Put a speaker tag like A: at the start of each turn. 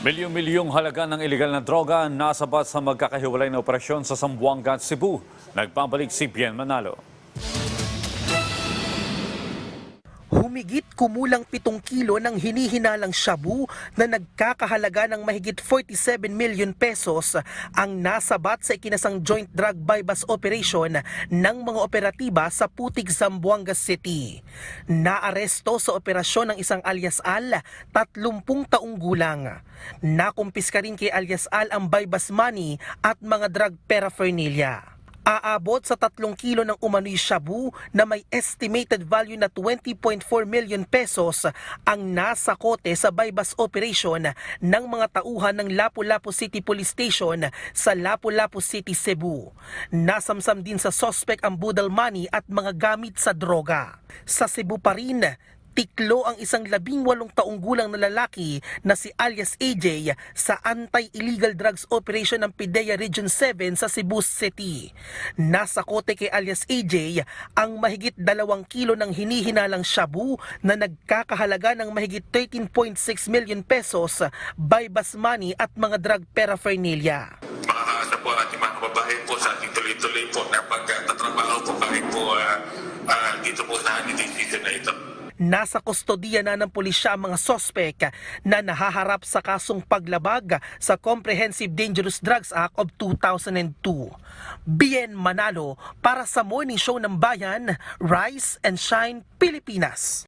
A: Milyong-milyong halaga ng ilegal na droga nasabat sa magkakahiwalay na operasyon sa Zamboanga at Cebu. Nagpabalik si Bien Manalo.
B: Humigit kumulang 7 kilo ng hinihinalang shabu na nagkakahalaga ng mahigit 47 million pesos ang nasabat sa ikinasang joint drug buy-bust operation ng mga operatiba sa Putig, Zamboanga City. Naaresto sa operasyon ng isang alias Al, 30 taong gulang. Nakumpiska rin kay alias Al ang buy-bust money at mga drug paraphernalia. Aabot sa 3 kilo ng umano'y shabu na may estimated value na 20.4 million pesos ang nasa kote sa bypass operation ng mga tauhan ng Lapu-Lapu City Police Station sa Lapu-Lapu City, Cebu. Nasamsam din sa suspect ang budal money at mga gamit sa droga. Sa Cebu pa rin, tiklo ang isang labing walong taong gulang na lalaki na si alias AJ sa anti-illegal drugs operation ng PIDEA Region 7 sa Cebu City. Nasa kote kay alias AJ ang mahigit dalawang kilo ng hinihinalang shabu na nagkakahalaga ng mahigit 13.6 million pesos by bus money at mga drug paraphernalia.
C: makakaasa po ating mga kababayan po sa ating tuloy-tuloy po na pagtatrabaho po kahit po ah, ah, dito po sa season na ito.
B: Nasa kustodiya na ng pulisya ang mga sospek na nahaharap sa kasong paglabag sa Comprehensive Dangerous Drugs Act of 2002. Bien Manalo para sa Morning Show ng Bayan, Rise and Shine, Pilipinas.